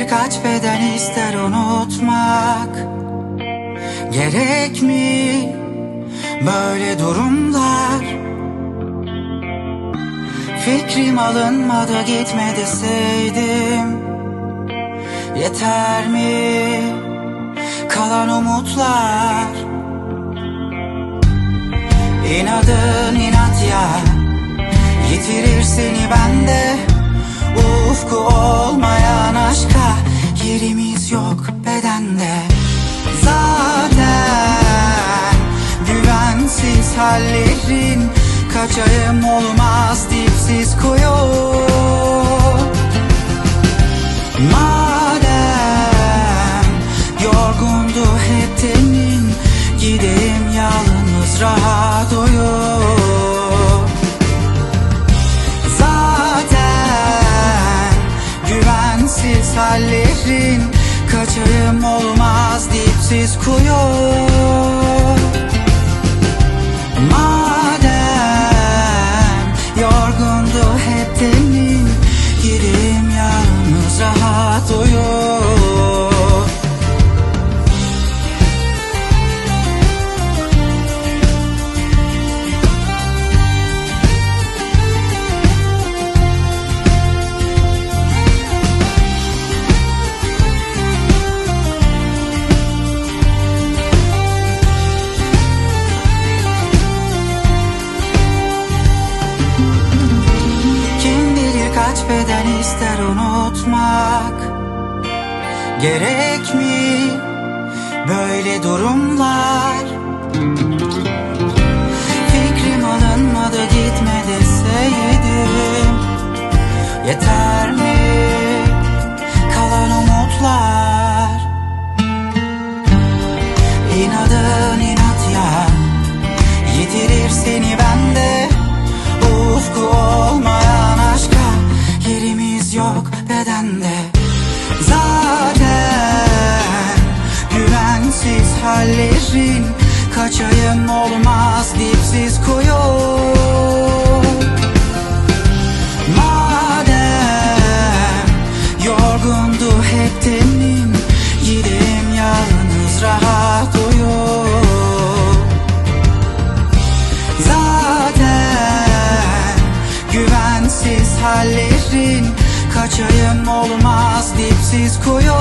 birkaç beden ister unutmak? Gerek mi böyle durumlar? Fikrim alınmadı gitme deseydim Yeter mi kalan umutlar? İnadın inat ya Yitirir seni bende Zaten Güvensiz hallerin Kaçayım olmaz dipsiz kuyu. Madem yorgundu hep tenin Gideyim yalnız rahat uyu. Zaten güvensiz hallerin Kaçayım olmaz dipsiz kuyu kaç beden ister unutmak? Gerek mi böyle durumlar yok bedende. Zaten Güvensiz hallerin Kaçayım olmaz dipsiz kuyu. Madem Yorgundu hep tenin Gideyim yalnız rahat uyu. Zaten güvensiz hallerin Kaçayım olmaz dipsiz kuyu